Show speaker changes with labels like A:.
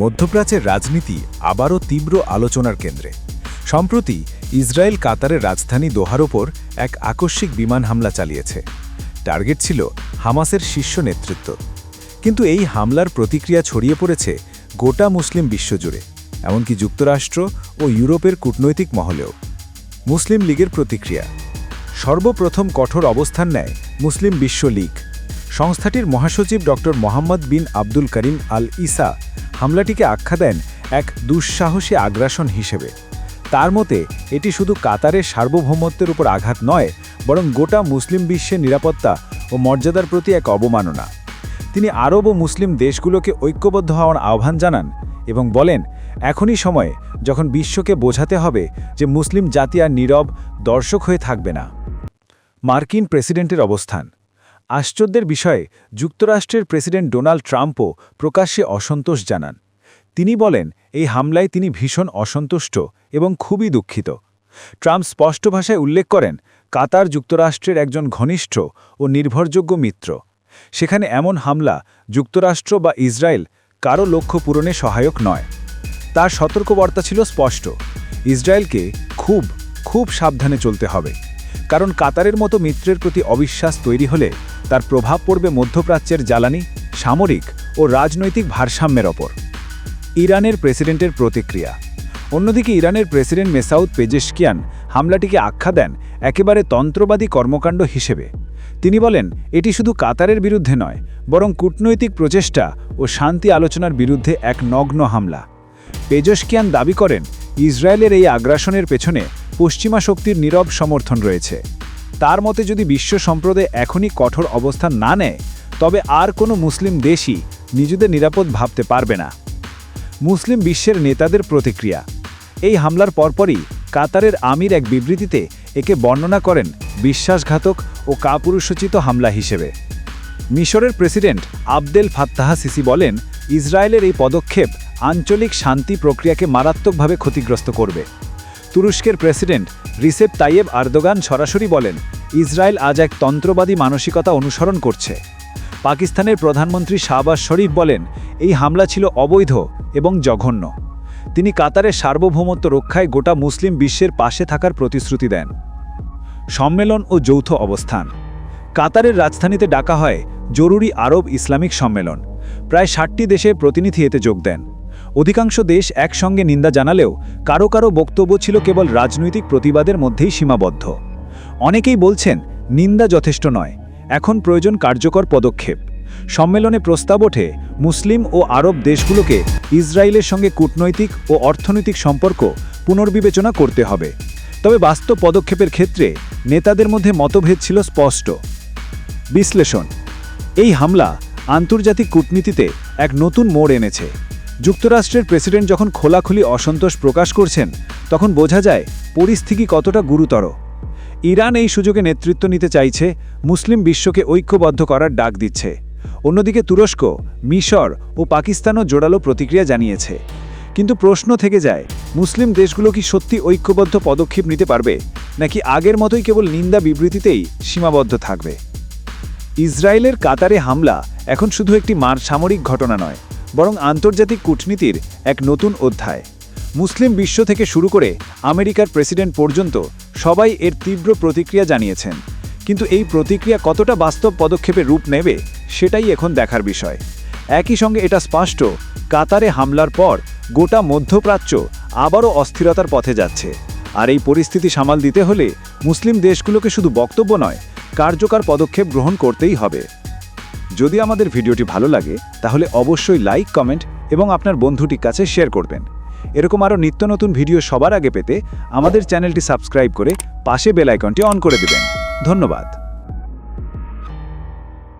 A: মধ্যপ্রাচ্যের রাজনীতি আবারও তীব্র আলোচনার কেন্দ্রে। সম্প্রতি ইসরায়েল কাতারের রাজধানী দোহার ওপর এক আকস্মিক বিমান হামলা চালিয়েছে। টার্গেট ছিল হামাসের শীর্ষ নেতৃত্ব। কিন্তু এই হামলার প্রতিক্রিয়া ছড়িয়ে পড়েছে গোটা মুসলিম বিশ্বজুড়ে, এমনকি যুক্তরাষ্ট্র ও ইউরোপের কূটনৈতিক মহলেও। মুসলিম লীগের প্রতিক্রিয়া, সর্বপ্রথম কঠোর অবস্থান নেয় মুসলিম বিশ্ব লীগ। সংস্থাটির মহাসচিব ড মোহাম্মদ বিন আব্দুল করিম আল ইসা হামলাটিকে আখ্যা দেন এক দুঃসাহসী আগ্রাসন হিসেবে। তার মতে, এটি শুধু কাতারের সার্বভৌমত্বের উপর আঘাত নয়, বরং গোটা মুসলিম বিশ্বের নিরাপত্তা ও মর্যাদার প্রতি এক অবমাননা। তিনি আরব ও মুসলিম দেশগুলোকে ঐক্যবদ্ধ হওয়ার আহ্বান জানান এবং বলেন, এখনই সময়ে যখন বিশ্বকে বোঝাতে হবে যে মুসলিম জাতি আর নীরব দর্শক হয়ে থাকবে না। মার্কিন প্রেসিডেন্টের অবস্থান। আশ্চর্যের বিষয়ে যুক্তরাষ্ট্রের প্রেসিডেন্ট ডোনাল্ড ট্রাম্পও প্রকাশ্যে অসন্তোষ জানান। তিনি বলেন, এই হামলায় তিনি ভীষণ অসন্তুষ্ট এবং খুবই দুঃখিত। ট্রাম্প স্পষ্ট ভাষায় উল্লেখ করেন, কাতার যুক্তরাষ্ট্রের একজন ঘনিষ্ঠ ও নির্ভরযোগ্য মিত্র। সেখানে এমন হামলা যুক্তরাষ্ট্র বা ইসরায়েল কারও লক্ষ্য পূরণে সহায়ক নয়। তার সতর্কবার্তা ছিল স্পষ্ট, ইসরায়েলকে খুব খুব সাবধানে চলতে হবে। কারণ কাতারের মতো মিত্রের প্রতি অবিশ্বাস তৈরি হলে তার প্রভাব পড়বে মধ্যপ্রাচ্যের জ্বালানি, সামরিক ও রাজনৈতিক ভারসাম্যের ওপর। ইরানের প্রেসিডেন্টের প্রতিক্রিয়া। অন্যদিকে ইরানের প্রেসিডেন্ট মেসাউদ পেজেশকিয়ান হামলাটিকে আখ্যা দেন একেবারে তন্ত্রবাদী কর্মকাণ্ড হিসেবে। তিনি বলেন, এটি শুধু কাতারের বিরুদ্ধে নয়, বরং কূটনৈতিক প্রচেষ্টা ও শান্তি আলোচনার বিরুদ্ধে এক নগ্ন হামলা। পেজস্কিয়ান দাবি করেন ইসরায়েলের এই আগ্রাসনের পেছনে পশ্চিমা শক্তির নীরব সমর্থন রয়েছে। তার মতে যদি বিশ্ব সম্প্রদায় এখনই কঠোর অবস্থান না নেয়, তবে আর কোনো মুসলিম দেশই নিজেদের নিরাপদ ভাবতে পারবে না। মুসলিম বিশ্বের নেতাদের প্রতিক্রিয়া। এই হামলার পরপরই কাতারের আমির এক বিবৃতিতে একে বর্ণনা করেন বিশ্বাসঘাতক ও কাপুরুষোচিত হামলা হিসেবে। মিশরের প্রেসিডেন্ট আবদেল ফাত্তাহা সিসি বলেন, ইসরায়েলের এই পদক্ষেপ আঞ্চলিক শান্তি প্রক্রিয়াকে মারাত্মকভাবে ক্ষতিগ্রস্ত করবে। তুরস্কের প্রেসিডেন্ট রিসেপ তাইয়েব আর্দোগান সরাসরি বলেন, ইসরায়েল আজ এক তন্ত্রবাদী মানসিকতা অনুসরণ করছে। পাকিস্তানের প্রধানমন্ত্রী শাহবাজ শরীফ বলেন, এই হামলা ছিল অবৈধ এবং জঘন্য। তিনি কাতারের সার্বভৌমত্ব রক্ষায় গোটা মুসলিম বিশ্বের পাশে থাকার প্রতিশ্রুতি দেন। সম্মেলন ও যৌথ অবস্থান। কাতারের রাজধানীতে ডাকা হয় জরুরি আরব ইসলামিক সম্মেলন। প্রায় ষাটটি দেশের প্রতিনিধি এতে যোগ দেন। অধিকাংশ দেশ একসঙ্গে নিন্দা জানালেও কারও কারও বক্তব্য ছিল কেবল রাজনৈতিক প্রতিবাদের মধ্যেই সীমাবদ্ধ। অনেকেই বলছেন, নিন্দা যথেষ্ট নয়, এখন প্রয়োজন কার্যকর পদক্ষেপ। সম্মেলনে প্রস্তাব ওঠে, মুসলিম ও আরব দেশগুলোকে ইসরায়েলের সঙ্গে কূটনৈতিক ও অর্থনৈতিক সম্পর্ক পুনর্বিবেচনা করতে হবে। তবে বাস্তব পদক্ষেপের ক্ষেত্রে নেতাদের মধ্যে মতভেদ ছিল স্পষ্ট। বিশ্লেষণ। এই হামলা আন্তর্জাতিক কূটনীতিতে এক নতুন মোড় এনেছে। যুক্তরাষ্ট্রের প্রেসিডেন্ট যখন খোলাখুলি অসন্তোষ প্রকাশ করছেন, তখন বোঝা যায় পরিস্থিতি কতটা গুরুতর। ইরান এই সুযোগে নেতৃত্ব নিতে চাইছে, মুসলিম বিশ্বকে ঐক্যবদ্ধ করার ডাক দিচ্ছে। অন্যদিকে তুরস্ক, মিশর ও পাকিস্তানও জোরালো প্রতিক্রিয়া জানিয়েছে। কিন্তু প্রশ্ন থেকে যায়, মুসলিম দেশগুলো কি সত্যি ঐক্যবদ্ধ পদক্ষেপ নিতে পারবে, নাকি আগের মতোই কেবল নিন্দা বিবৃতিতেই সীমাবদ্ধ থাকবে? ইসরায়েলের কাতারে হামলা এখন শুধু একটি মার সামরিক ঘটনা নয়, বরং আন্তর্জাতিক কূটনীতির এক নতুন অধ্যায়। মুসলিম বিশ্ব থেকে শুরু করে আমেরিকার প্রেসিডেন্ট পর্যন্ত সবাই এর তীব্র প্রতিক্রিয়া জানিয়েছেন। কিন্তু এই প্রতিক্রিয়া কতটা বাস্তব পদক্ষেপে রূপ নেবে, সেটাই এখন দেখার বিষয়। একই সঙ্গে এটা স্পষ্ট, কাতারে হামলার পর গোটা মধ্যপ্রাচ্য আবারও অস্থিরতার পথে যাচ্ছে। আর এই পরিস্থিতি সামাল দিতে হলে মুসলিম দেশগুলোকে শুধু বক্তব্য নয় কার্যকর পদক্ষেপ গ্রহণ করতেই হবে। যদি আমাদের ভিডিওটি ভালো লাগে, তাহলে অবশ্যই লাইক, কমেন্ট এবং আপনার বন্ধুটির কাছে শেয়ার করবেন। এরকম আরও নিত্য নতুন ভিডিও সবার আগে পেতে আমাদের চ্যানেলটি সাবস্ক্রাইব করে পাশে বেলাইকনটি অন করে দেবেন। ধন্যবাদ।